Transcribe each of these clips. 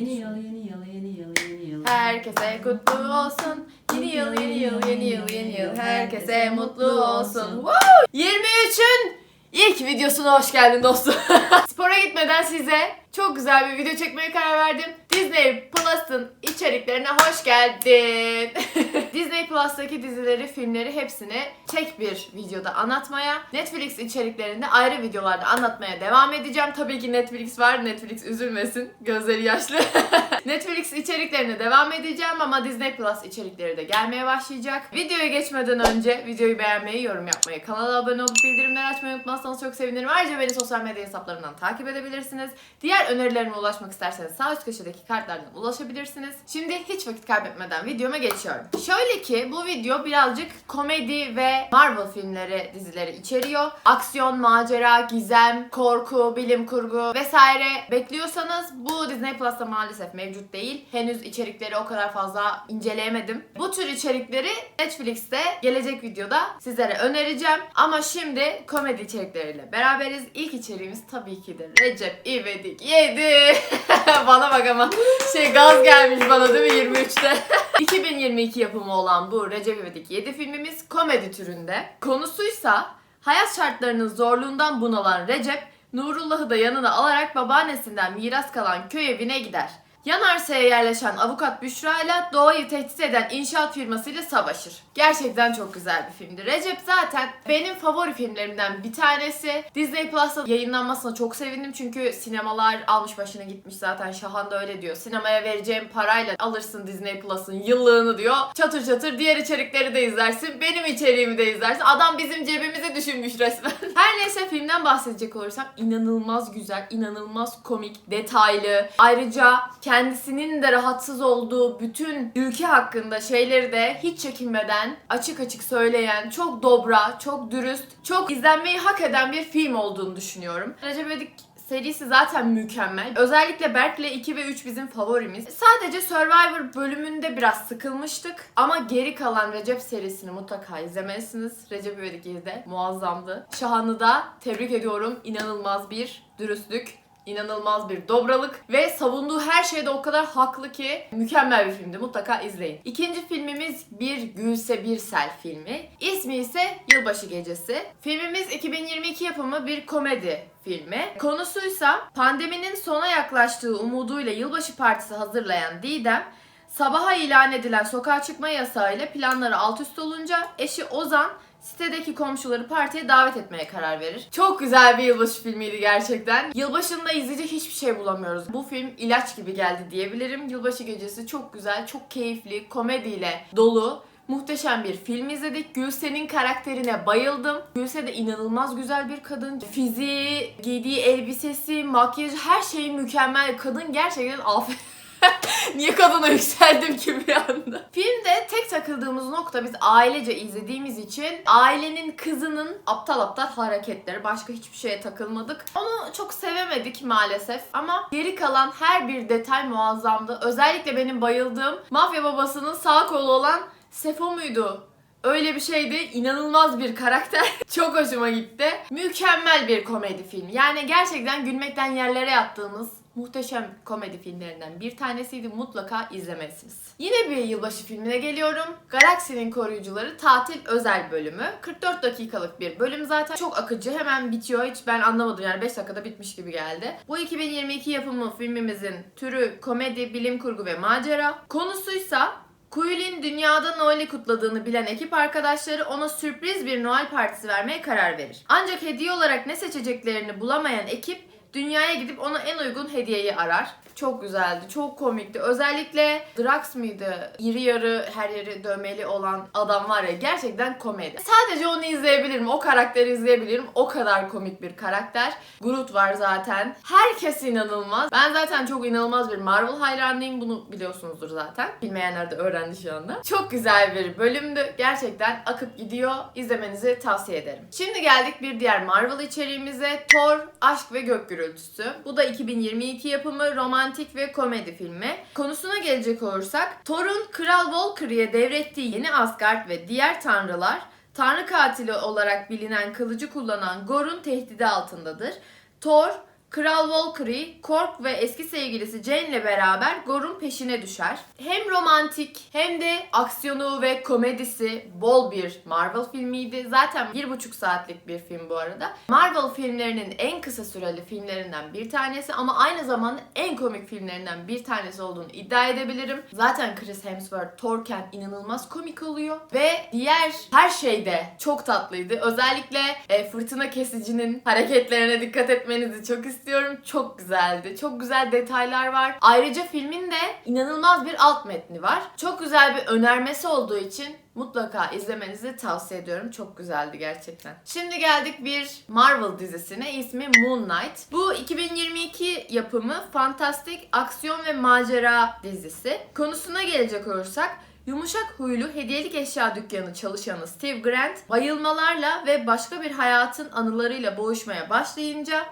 Yeni yıl, yeni yıl, yeni yıl, yeni yıl. Herkese kutlu olsun. Yeni yıl, yeni yıl, yeni yıl, yeni yıl. Herkese mutlu olsun. Woo! 23'ün ilk videosuna hoş geldin dostum. Spora gitmeden size çok güzel bir video çekmeye karar verdim. Disney Plus'ın içeriklerine hoş geldin. Disney Plus'taki dizileri, filmleri hepsini tek bir videoda anlatmaya, Netflix içeriklerinde ayrı videolarda anlatmaya devam edeceğim. Tabii ki Netflix var. Netflix üzülmesin. Gözleri yaşlı. Netflix içeriklerine devam edeceğim ama Disney Plus içerikleri de gelmeye başlayacak. Videoya geçmeden önce videoyu beğenmeyi, yorum yapmayı, kanala abone olup bildirimleri açmayı unutmazsanız çok sevinirim. Ayrıca beni sosyal medya hesaplarından takip edebilirsiniz. Diğer önerilerime ulaşmak isterseniz sağ üst köşedeki kartlardan ulaşabilirsiniz. Şimdi hiç vakit kaybetmeden videoma geçiyorum. Şöyle ki bu video birazcık komedi ve Marvel filmleri, dizileri içeriyor. Aksiyon, macera, gizem, korku, bilim kurgu vesaire bekliyorsanız bu Disney Plus'ta maalesef mevcut değil. Henüz içerikleri o kadar fazla inceleyemedim. Bu tür içerikleri Netflix'te gelecek videoda sizlere önereceğim. Ama şimdi komedi içerikleriyle beraberiz. İlk içeriğimiz tabii ki de Recep İvedik 7. bana bak ama şey gaz gelmiş bana değil mi 23'te? 2022 yapımı olan bu Recep İvedik 7 filmimiz komedi türünde. Konusuysa hayat şartlarının zorluğundan bunalan Recep, Nurullah'ı da yanına alarak babaannesinden miras kalan köy evine gider. Yan arsaya yerleşen avukat Büşra ile doğayı tehdit eden inşaat firmasıyla savaşır. Gerçekten çok güzel bir filmdi. Recep zaten benim favori filmlerimden bir tanesi. Disney Plus'ta yayınlanmasına çok sevindim çünkü sinemalar almış başına gitmiş zaten. Şahan da öyle diyor. Sinemaya vereceğim parayla alırsın Disney Plus'ın yıllığını diyor. Çatır çatır diğer içerikleri de izlersin. Benim içeriğimi de izlersin. Adam bizim cebimize düşünmüş resmen. Her neyse filmden bahsedecek olursam inanılmaz güzel, inanılmaz komik, detaylı. Ayrıca kendisinin de rahatsız olduğu bütün ülke hakkında şeyleri de hiç çekinmeden açık açık söyleyen, çok dobra, çok dürüst, çok izlenmeyi hak eden bir film olduğunu düşünüyorum. Recep İvedik serisi zaten mükemmel. Özellikle Berk'le 2 ve 3 bizim favorimiz. Sadece Survivor bölümünde biraz sıkılmıştık. Ama geri kalan Recep serisini mutlaka izlemelisiniz. Recep İvedik 7'de muazzamdı. Şahan'ı da tebrik ediyorum. İnanılmaz bir dürüstlük. İnanılmaz bir dobralık ve savunduğu her şeyde o kadar haklı ki mükemmel bir filmdi. Mutlaka izleyin. İkinci filmimiz Bir Gülse Birsel filmi. İsmi ise Yılbaşı Gecesi. Filmimiz 2022 yapımı bir komedi filmi. Konusuysa pandeminin sona yaklaştığı umuduyla yılbaşı partisi hazırlayan Didem Sabaha ilan edilen sokağa çıkma yasağıyla planları alt üst olunca eşi Ozan sitedeki komşuları partiye davet etmeye karar verir. Çok güzel bir yılbaşı filmiydi gerçekten. Yılbaşında izleyecek hiçbir şey bulamıyoruz. Bu film ilaç gibi geldi diyebilirim. Yılbaşı gecesi çok güzel, çok keyifli, komediyle dolu. Muhteşem bir film izledik. Gülsen'in karakterine bayıldım. Gülse de inanılmaz güzel bir kadın. Fiziği, giydiği elbisesi, makyajı her şeyi mükemmel. Kadın gerçekten afet. Niye kadına yükseldim ki bir anda? Filmde tek takıldığımız nokta biz ailece izlediğimiz için ailenin kızının aptal aptal hareketleri. Başka hiçbir şeye takılmadık. Onu çok sevemedik maalesef. Ama geri kalan her bir detay muazzamdı. Özellikle benim bayıldığım mafya babasının sağ kolu olan Sefo muydu? Öyle bir şeydi. İnanılmaz bir karakter. Çok hoşuma gitti. Mükemmel bir komedi filmi. Yani gerçekten gülmekten yerlere yattığımız muhteşem komedi filmlerinden bir tanesiydi. Mutlaka izlemelisiniz. Yine bir yılbaşı filmine geliyorum. Galaksinin Koruyucuları Tatil Özel bölümü. 44 dakikalık bir bölüm zaten. Çok akıcı. Hemen bitiyor. Hiç ben anlamadım. Yani 5 dakikada bitmiş gibi geldi. Bu 2022 yapımı filmimizin türü komedi, bilim kurgu ve macera. Konusuysa Quill'in dünyada Noel'i kutladığını bilen ekip arkadaşları ona sürpriz bir Noel partisi vermeye karar verir. Ancak hediye olarak ne seçeceklerini bulamayan ekip dünyaya gidip ona en uygun hediyeyi arar. Çok güzeldi, çok komikti. Özellikle Drax mıydı? İri yarı, her yeri dövmeli olan adam var ya gerçekten komedi. Sadece onu izleyebilirim, o karakteri izleyebilirim. O kadar komik bir karakter. Groot var zaten. Herkes inanılmaz. Ben zaten çok inanılmaz bir Marvel hayranıyım. Bunu biliyorsunuzdur zaten. Bilmeyenler de öğrendi şu anda. Çok güzel bir bölümdü. Gerçekten akıp gidiyor. İzlemenizi tavsiye ederim. Şimdi geldik bir diğer Marvel içeriğimize. Thor, Aşk ve Gök Gürültüsü. Bu da 2022 yapımı romantik ve komedi filmi. Konusuna gelecek olursak, Thor'un Kral Valkyrie'ye devrettiği yeni Asgard ve diğer tanrılar Tanrı katili olarak bilinen kılıcı kullanan Gor'un tehdidi altındadır. Thor Kral Valkyrie, Kork ve eski sevgilisi Jane ile beraber Gor'un peşine düşer. Hem romantik hem de aksiyonu ve komedisi bol bir Marvel filmiydi. Zaten bir buçuk saatlik bir film bu arada. Marvel filmlerinin en kısa süreli filmlerinden bir tanesi ama aynı zamanda en komik filmlerinden bir tanesi olduğunu iddia edebilirim. Zaten Chris Hemsworth Thorken inanılmaz komik oluyor ve diğer her şeyde çok tatlıydı. Özellikle e, fırtına kesicinin hareketlerine dikkat etmenizi çok istiyorum. Çok güzeldi. Çok güzel detaylar var. Ayrıca filmin de inanılmaz bir alt metni var. Çok güzel bir önermesi olduğu için mutlaka izlemenizi tavsiye ediyorum. Çok güzeldi gerçekten. Şimdi geldik bir Marvel dizisine. İsmi Moon Knight. Bu 2022 yapımı fantastik aksiyon ve macera dizisi. Konusuna gelecek olursak Yumuşak huylu hediyelik eşya dükkanı çalışanı Steve Grant bayılmalarla ve başka bir hayatın anılarıyla boğuşmaya başlayınca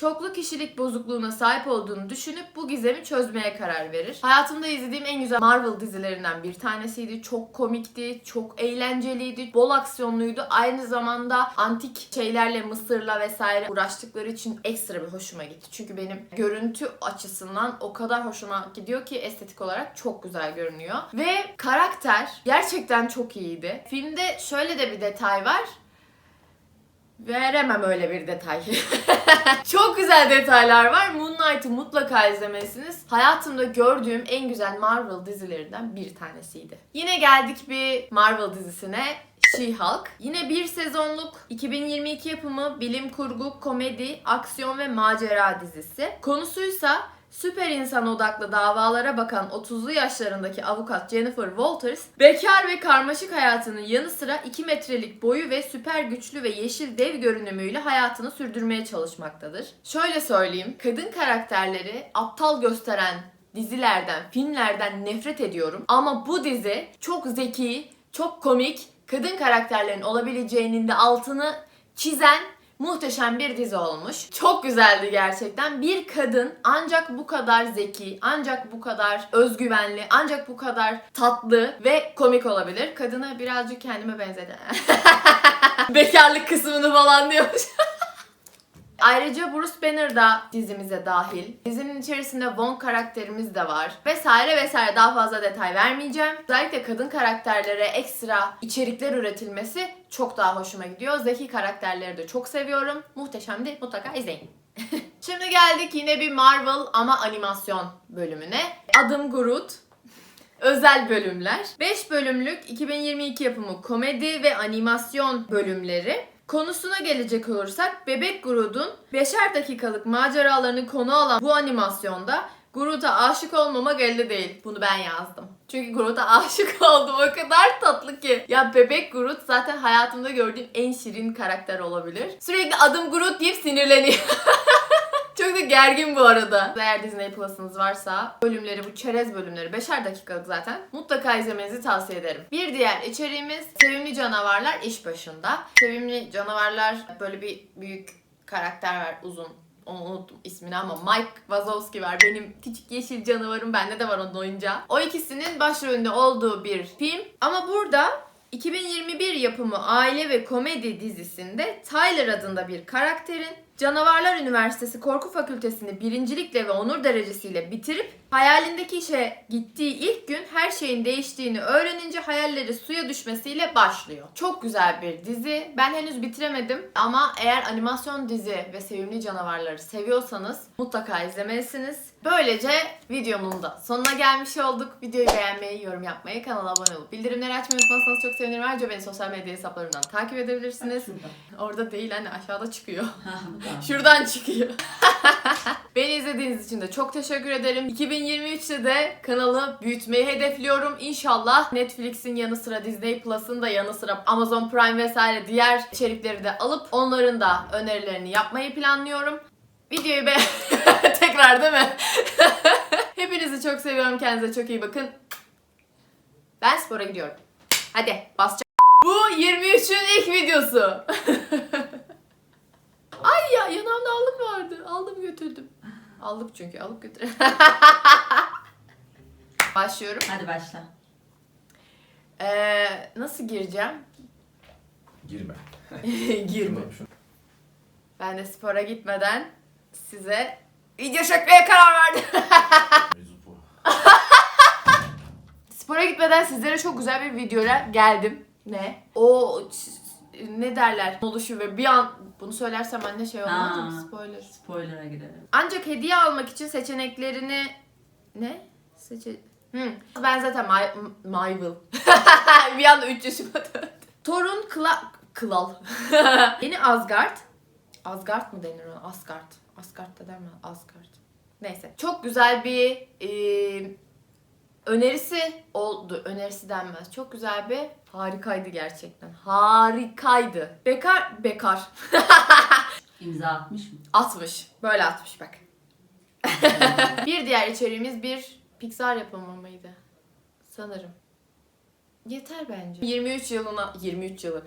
çoklu kişilik bozukluğuna sahip olduğunu düşünüp bu gizemi çözmeye karar verir. Hayatımda izlediğim en güzel Marvel dizilerinden bir tanesiydi. Çok komikti, çok eğlenceliydi, bol aksiyonluydu. Aynı zamanda antik şeylerle, Mısır'la vesaire uğraştıkları için ekstra bir hoşuma gitti. Çünkü benim görüntü açısından o kadar hoşuma gidiyor ki estetik olarak çok güzel görünüyor. Ve karakter gerçekten çok iyiydi. Filmde şöyle de bir detay var. Veremem öyle bir detay. Çok güzel detaylar var. Moon Knight'ı mutlaka izlemelisiniz. Hayatımda gördüğüm en güzel Marvel dizilerinden bir tanesiydi. Yine geldik bir Marvel dizisine. She-Hulk. Yine bir sezonluk 2022 yapımı bilim kurgu, komedi, aksiyon ve macera dizisi. Konusuysa süper insan odaklı davalara bakan 30'lu yaşlarındaki avukat Jennifer Walters, bekar ve karmaşık hayatının yanı sıra 2 metrelik boyu ve süper güçlü ve yeşil dev görünümüyle hayatını sürdürmeye çalışmaktadır. Şöyle söyleyeyim, kadın karakterleri aptal gösteren dizilerden, filmlerden nefret ediyorum. Ama bu dizi çok zeki, çok komik, kadın karakterlerin olabileceğinin de altını çizen muhteşem bir dizi olmuş. Çok güzeldi gerçekten. Bir kadın ancak bu kadar zeki, ancak bu kadar özgüvenli, ancak bu kadar tatlı ve komik olabilir. Kadına birazcık kendime benzedi. Bekarlık kısmını falan diyormuş. Ayrıca Bruce Banner da dizimize dahil. Dizinin içerisinde Wong karakterimiz de var. Vesaire vesaire daha fazla detay vermeyeceğim. Özellikle kadın karakterlere ekstra içerikler üretilmesi çok daha hoşuma gidiyor. Zeki karakterleri de çok seviyorum. Muhteşemdi. Mutlaka izleyin. Şimdi geldik yine bir Marvel ama animasyon bölümüne. Adım Groot. Özel bölümler. 5 bölümlük 2022 yapımı komedi ve animasyon bölümleri. Konusuna gelecek olursak Bebek Groot'un 5'er dakikalık maceralarını konu alan bu animasyonda Groot'a aşık olmamak elde değil. Bunu ben yazdım. Çünkü Groot'a aşık oldum. O kadar tatlı ki. Ya Bebek Groot zaten hayatımda gördüğüm en şirin karakter olabilir. Sürekli adım Groot deyip sinirleniyor. Çok da gergin bu arada. Eğer Disney Plus'ınız varsa bölümleri bu çerez bölümleri 5'er dakikalık zaten. Mutlaka izlemenizi tavsiye ederim. Bir diğer içeriğimiz Sevimli Canavarlar iş başında. Sevimli Canavarlar böyle bir büyük karakter var uzun. Onu unuttum ismini ama Mike Wazowski var. Benim küçük yeşil canavarım bende de var onun oyuncağı. O ikisinin başrolünde olduğu bir film. Ama burada 2021 yapımı aile ve komedi dizisinde Tyler adında bir karakterin Canavarlar Üniversitesi Korku Fakültesini birincilikle ve onur derecesiyle bitirip hayalindeki işe gittiği ilk gün her şeyin değiştiğini öğrenince hayalleri suya düşmesiyle başlıyor. Çok güzel bir dizi. Ben henüz bitiremedim ama eğer animasyon dizi ve sevimli canavarları seviyorsanız mutlaka izlemelisiniz. Böylece videomun da sonuna gelmiş olduk. Videoyu beğenmeyi, yorum yapmayı, kanala abone olup bildirimleri açmayı unutmazsanız çok sevinirim. Ayrıca beni sosyal medya hesaplarımdan takip edebilirsiniz. Orada değil anne aşağıda çıkıyor. Şuradan çıkıyor. Beni izlediğiniz için de çok teşekkür ederim. 2023'te de kanalı büyütmeyi hedefliyorum. İnşallah Netflix'in yanı sıra Disney Plus'ın da yanı sıra Amazon Prime vesaire diğer içerikleri de alıp onların da önerilerini yapmayı planlıyorum. Videoyu be tekrar değil mi? Hepinizi çok seviyorum. Kendinize çok iyi bakın. Ben spora gidiyorum. Hadi basacağım. Bu 23'ün ilk videosu. Ay ya yanağımda allık vardı. Aldım götürdüm. Aldık çünkü alıp götür. Başlıyorum. Hadi başla. Ee, nasıl gireceğim? Girme. Girme. Ben de spora gitmeden size video çekmeye karar verdim. Spora gitmeden sizlere çok güzel bir videoyla geldim. Ne? O ne derler? Oluşu ve bir an bunu söylersem anne şey olmaz mı? Ha. Spoiler. Spoiler'a girelim. Ancak hediye almak için seçeneklerini ne? Seçe... Hmm. Ben zaten My, Myville. bir anda 3 yaşıma. Thor'un kla... Klal. Yeni Asgard. Asgard mı denir ona? Asgard. Asgard da der mi? Asgard. Neyse. Çok güzel bir e, önerisi oldu. Önerisi denmez. Çok güzel bir harikaydı gerçekten. Harikaydı. Bekar, bekar. İmza atmış mı? 60. Böyle 60 bak. bir diğer içeriğimiz bir Pixar yapımı mıydı? Sanırım. Yeter bence. 23 yılına 23 yılı.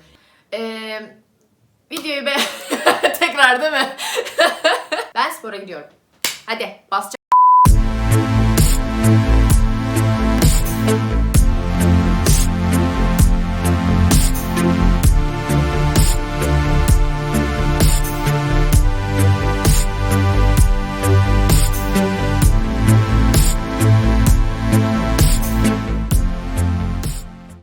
Ee, videoyu be tekrar değil mi? ben spora gidiyorum. Hadi basacağım.